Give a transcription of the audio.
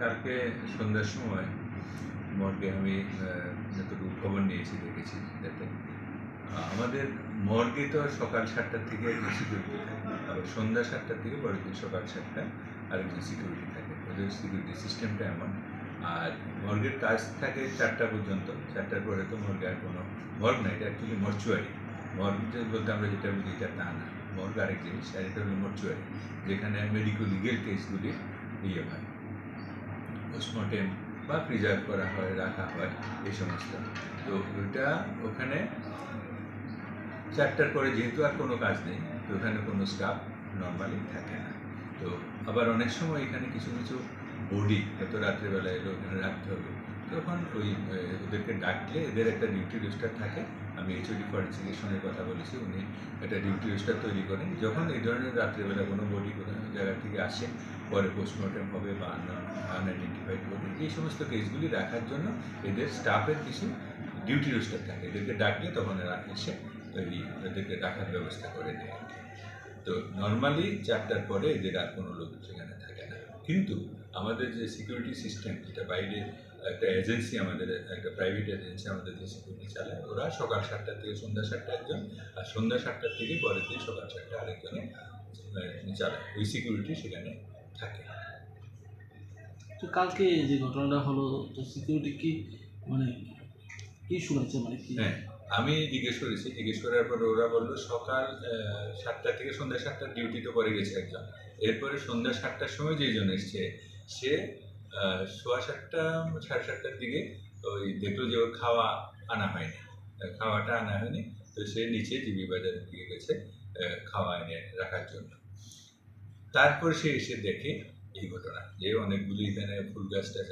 কালকে সন্ধ্যার সময় মর্গে আমি যতটুকু খবর নিয়েছি, দেখেছি যাতে আমাদের মর্গে তো সকাল সাতটার থেকে একজন সিকিউরিটি থাকে, আবার সন্ধ্যা সাতটার থেকে পরের দিন সকাল সাতটা আরেকজন সিকিউরিটি থাকে। ওদের সিকিউরিটি সিস্টেমটা এমন। আর মর্গের কাজ থাকে চারটা পর্যন্ত। চারটার পরে তো মর্গে আর কোনো মর্গ না এটা অ্যাকচুয়ালি মর্চুয়ারি মর্গ বলতে আমরা যেটা বুঝি, এটা তা না। মর্গ আরেক জিনিস, আর এটা হলো যেখানে মেডিকেল লিগেল কেসগুলি ইয়ে হয়। পোস্টমর্টেম বা প্রিজার্ভ করা হয়, রাখা হয়, এই সমস্ত। তো ওইটা ওখানে চারটার পরে যেহেতু আর কোনো কাজ নেই, তো ওখানে কোনো স্টাফ নর্মালি থাকে না। তো আবার অনেক সময় এখানে কিছু কিছু বডি এত রাত্রেবেলা এলো, ওখানে রাখতে হবে। তখন ওই ওদেরকে ডাকলে, এদের একটা ডিউটি রোস্টার থাকে। আমি এইচওডি ফরেন্সিকের সঙ্গে কথা বলেছি, উনি একটা ডিউটি রোস্টার তৈরি করেন যখন এই ধরনের রাত্রেবেলা কোনো বডি কোনো জায়গা থেকে আসে, পরে পোস্টমর্টেম হবে বা আনআইডেন্টিফাইড বডি এই সমস্ত কেসগুলি রাখার জন্য এদের স্টাফের কিছু ডিউটি রোস্টার থাকে। এদেরকে ডাকলে তখন এরা এসে ওই এদেরকে রাখার ব্যবস্থা করে দেয়। তো নর্মালি চারটার পরে এদের আর কোনো লোক সেখানে থাকে কিন্তু আমাদের যে সিকিউরিটি সিস্টেম যেটা বাইরে একটা এজেন্সি আমাদের একটা প্রাইভেট এজেন্সি আমাদের যে সিকিউরিটি চালায় ওরা সকাল সাতটা থেকে সন্ধ্যা সাতটা একজন আর সন্ধ্যা সাতটার থেকে পরের দিন সকাল সাতটা আরেকজনে চালায়। ওই সিকিউরিটি সেখানে থাকে। তো কালকে যে ঘটনাটা হলো তো সিকিউরিটি কি মানে কি শুনেছে? মানে কি হ্যাঁ। আমি জিজ্ঞেস করেছি, জিজ্ঞেস করার পর ওরা বলল সকাল সাতটা থেকে সন্ধ্যা সাতটার ডিউটি তো গেছে একজন। এরপরে সন্ধ্যা সাতটার সময় যেজন এসছে, সে সোয়া সাতটা, সাড়ে সাতটার দিকে ওই দেখল যে ওর খাওয়া আনা হয়নি। খাওয়াটা আনা হয়নি, তো সে নিচে জিবি বাজারের দিকে গেছে খাওয়া এনে রাখার জন্য। তারপর সে এসে দেখে এই ঘটনা, যে অনেকগুলি এখানে ফুল গাছ টাছ